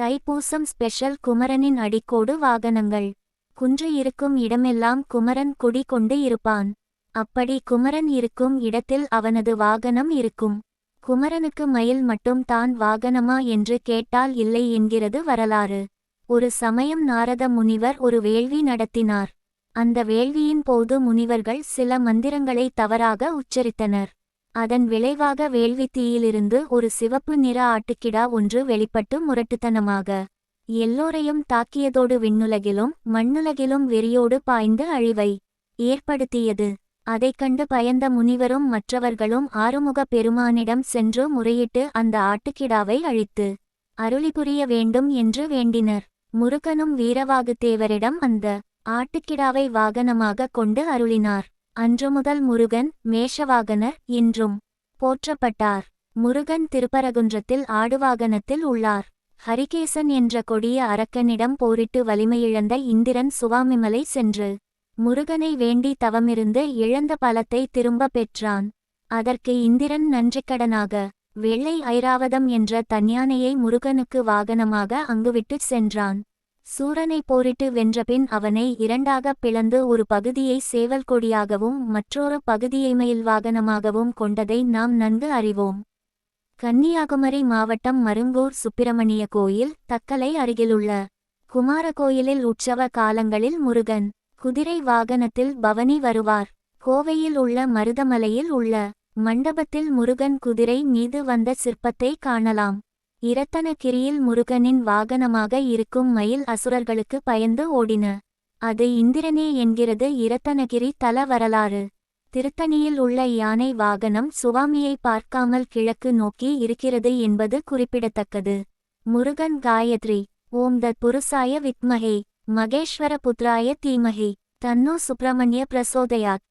Thaipusam special குமரனின் அடிக்கோடு வாகனங்கள். குன்று இருக்கும் இடமெல்லாம் குமரன் குடி கொண்டு இருப்பான். அப்படி குமரன் இருக்கும் இடத்தில் அவனது வாகனம் இருக்கும். குமரனுக்கு மயில் மட்டும் தான் வாகனமா என்று கேட்டால் இல்லை என்கிறது வரலாறு. ஒரு சமயம் நாரத முனிவர் ஒரு வேள்வி நடத்தினார். அந்த வேள்வியின் போது முனிவர்கள் சில மந்திரங்களை தவறாக உச்சரித்தனர். அதன் விளைவாக வேள்வித்தீயிலிருந்து ஒரு சிவப்பு நிற ஆட்டுக்கிடா ஒன்று வெளிப்பட்டு முரட்டுத்தனமாக எல்லோரையும் தாக்கியதோடு விண்ணுலகிலும் மண்ணுலகிலும் வெறியோடு பாய்ந்து அழிவை ஏற்படுத்தியது. அதைக் கண்டு பயந்த முனிவரும் மற்றவர்களும் ஆறுமுக பெருமானிடம் சென்று முறையிட்டு அந்த ஆட்டுக்கிடாவை அழித்து அருளிபுரிய வேண்டும் என்று வேண்டினர். முருகனும் வீரவாகுத்தேவரிடம் அந்த ஆட்டுக்கிடாவை வாகனமாக கொண்டு அருளினார். அன்று முதல் முருகன் மேஷவாகனர் என்றும் போற்றப்பட்டார். முருகன் திருப்பரகுன்றத்தில் ஆடுவாகனத்தில் உள்ளார். ஹரிகேசன் என்ற கொடிய அரக்கனிடம் போரிட்டு வலிமையிழந்த இந்திரன் சுவாமிமலை சென்று முருகனை வேண்டி தவமிருந்து இழந்த பலத்தை திரும்ப பெற்றான். அதற்கு இந்திரன் நன்றிக்கடனாக வெள்ளை ஐராவதம் என்ற தன்யானையை முருகனுக்கு வாகனமாக அங்குவிட்டுச் சென்றான். சூரனை போரிட்டு வென்றபின் அவனை இரண்டாகப் பிளந்து ஒரு பகுதியை சேவல் கொடியாகவும் மற்றொரு பகுதியை மயில் வாகனமாகவும் கொண்டதை நாம் நன்கு அறிவோம். கன்னியாகுமரி மாவட்டம் மருங்கூர் சுப்பிரமணிய கோயில் தக்கலை அருகிலுள்ள குமார கோயிலில் உற்சவ காலங்களில் முருகன் குதிரை வாகனத்தில் பவனி வருவார். கோவையில் உள்ள மருதமலையில் உள்ள மண்டபத்தில் முருகன் குதிரை மீது வந்த சிற்பத்தை காணலாம். இரத்தனகிரியில் முருகனின் வாகனமாக இருக்கும் மயில் அசுரர்களுக்கு பயந்து ஓடின. அது இந்திரனே என்கிறது இரத்தனகிரி தல வரலாறு. திருத்தணியில் உள்ள யானை வாகனம் சுவாமியை பார்க்காமல் கிழக்கு நோக்கி இருக்கிறது என்பது குறிப்பிடத்தக்கது. முருகன் காயத்ரி ஓம் தத் புருஷாய வித்மஹே மகேஸ்வர புத்ராய தீமஹி தன்னோ சுப்பிரமணிய பிரசோதயாத்.